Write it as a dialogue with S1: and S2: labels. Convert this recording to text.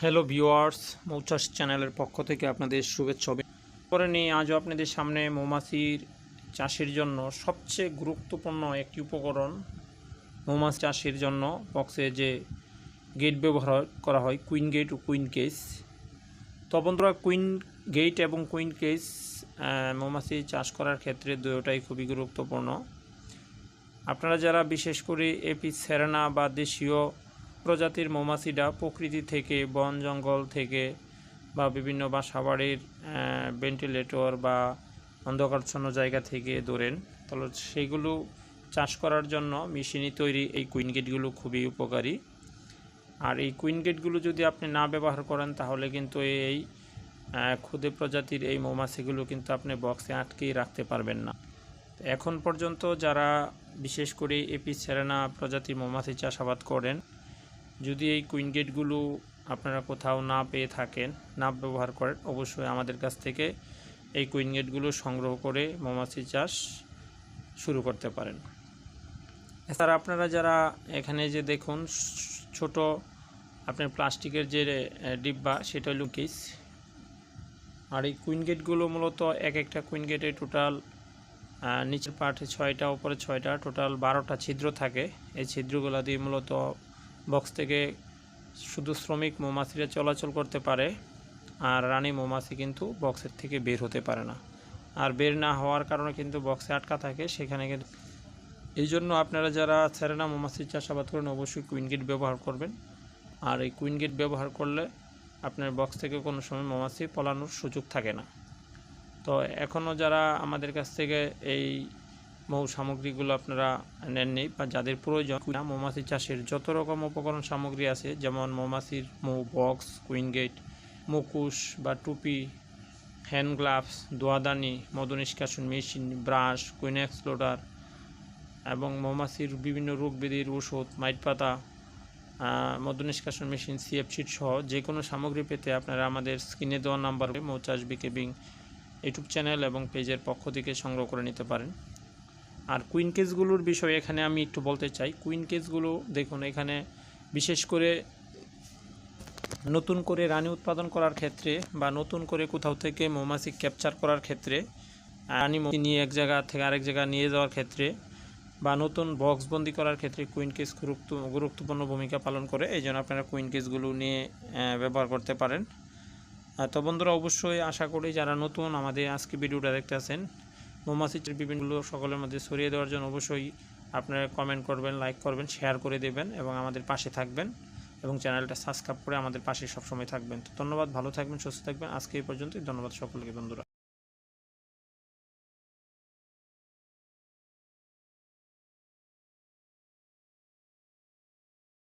S1: Hello viewers মৌচাষ চ্যানেলের পক্ষ থেকে আপনাদের শুভেচ্ছা করে নিয়ে আজও আপনাদের সামনে মৌমাছির চাষের জন্য সবচেয়ে গুরুত্বপূর্ণ একটি উপকরণ। মৌমাছি চাষের জন্য বক্সে যে গেট ব্যবহার করা হয় কুইন গেট ও কুইন কেস তো কুইন গেট এবং কুইন কেস মৌমাছি চাষ করার ক্ষেত্রে দুটোটাই খুবই গুরুত্বপূর্ণ। আপনারা যারা বিশেষ করে এপি সেরেনা বা দেশীয় প্রজাতির মৌমাছিটা প্রকৃতি থেকে, বন জঙ্গল থেকে বা বিভিন্ন বাসাবাড়ির ভেন্টিলেটর বা অন্ধকারচ্ছন্ন জায়গা থেকে ধরেন তাহলে সেইগুলো চাষ করার জন্য মেশিনই তৈরি এই কুইন গেটগুলো খুবই উপকারী। আর এই কুইন গেটগুলো যদি আপনি না ব্যবহার করেন, তাহলে কিন্তু এই ক্ষুদে প্রজাতির এই মৌমাছিগুলো কিন্তু আপনি বক্সে আটকেই রাখতে পারবেন না। এখন পর্যন্ত যারা বিশেষ করে এপি সেরেনা প্রজাতির মৌমাছি চাষাবাদ করেন যদি এই কুইন গেটগুলো আপনারা কোথাও না পেয়ে থাকেন, না ব্যবহার করেন, অবশ্যই আমাদের কাছ থেকে এই কুইন গেটগুলো সংগ্রহ করে মৌমাছি চাষ শুরু করতে পারেন। এছাড়া আপনারা যারা এখানে যে দেখুন, ছোট আপনার প্লাস্টিকের যে ডিব্বা, সেটা হলো কেস। আর এই কুইন গেটগুলো মূলত এক একটা কুইন গেটে টোটাল নিচের পার্টে ছয়টা, ওপরে ছয়টা, টোটাল বারোটা ছিদ্র থাকে। এই ছিদ্রগুলো দিয়ে মূলত বক্স থেকে শুধু শ্রমিক মৌমাছিরা চলাচল করতে পারে, আর রানী মৌমাছি কিন্তু বক্সের থেকে বের হতে পারে না। আর বের না হওয়ার কারণে কিন্তু বক্সে আটকা থাকে, সেখানে কিন্তু এই জন্য আপনারা যারা সেরেনা মৌমাছি চাষাবাদ করেন, অবশ্যই কুইন গেট ব্যবহার করবেন। আর এই কুইন গেট ব্যবহার করলে আপনার বক্স থেকে কোনো সময় মৌমাছি পলানোর সুযোগ থাকে না। তো এখনও যারা আমাদের কাছ থেকে এই মৌ সামগ্রীগুলো আপনারা নেননি বা যাদের প্রয়োজন মৌমাছি চাষের যত রকম উপকরণ সামগ্রী আছে যেমন মৌমাছির মৌ বক্স কুইন গেট মুকুশ বা টুপি হ্যান্ড গ্লাভস দোয়াদানি মধু নিষ্কাশন মেশিন ব্রাশ কুইন এক্সপ্লোডার এবং মৌমাছির বিভিন্ন রোগ ব্যাধির ওষুধ মাইট পাতা আহ, মধু নিষ্কাশন মেশিন সিএফ শিট সহ যে কোনো সামগ্রী পেতে আপনারা আমাদের স্ক্রিনে দেওয়া নাম্বার মৌচাষ বিকেবিং ইউটিউব চ্যানেল এবং পেজের পক্ষ থেকে সংগ্রহ করে নিতে পারেন। আর কুইন কেসগুলোর বিষয়ে এখানে আমি একটু বলতে চাই। কুইন কেসগুলো দেখুন, এখানে বিশেষ করে নতুন করে রানী উৎপাদন করার ক্ষেত্রে বা নতুন করে কোথাও থেকে মৌমাছি ক্যাপচার করার ক্ষেত্রে, রানী নিয়ে এক জায়গা থেকে আরেক জায়গা নিয়ে যাওয়ার ক্ষেত্রে বা নতুন বক্সবন্দি করার ক্ষেত্রে কুইন কেস গুরুত্ব গুরুত্বপূর্ণ ভূমিকা পালন করে। এই জন্য আপনারা কুইন কেসগুলো নিয়ে ব্যবহার করতে পারেন। তো বন্ধুরা, অবশ্যই আশা করি যারা নতুন আমাদের আজকে ভিডিওটা দেখতে আছেন মৌমাছির বিভিন্নগুলো সকলের মধ্যে ছড়িয়ে দেওয়ার জন্য অবশ্যই আপনারা কমেন্ট করবেন লাইক করবেন শেয়ার করে দেবেন এবং আমাদের পাশে থাকবেন এবং চ্যানেলটা সাবস্ক্রাইব করে আমাদের পাশে সবসময় থাকবেন। তো ধন্যবাদ, ভালো থাকবেন, সুস্থ থাকবেন। আজকে এই পর্যন্তই। ধন্যবাদ সকলকে বন্ধুরা।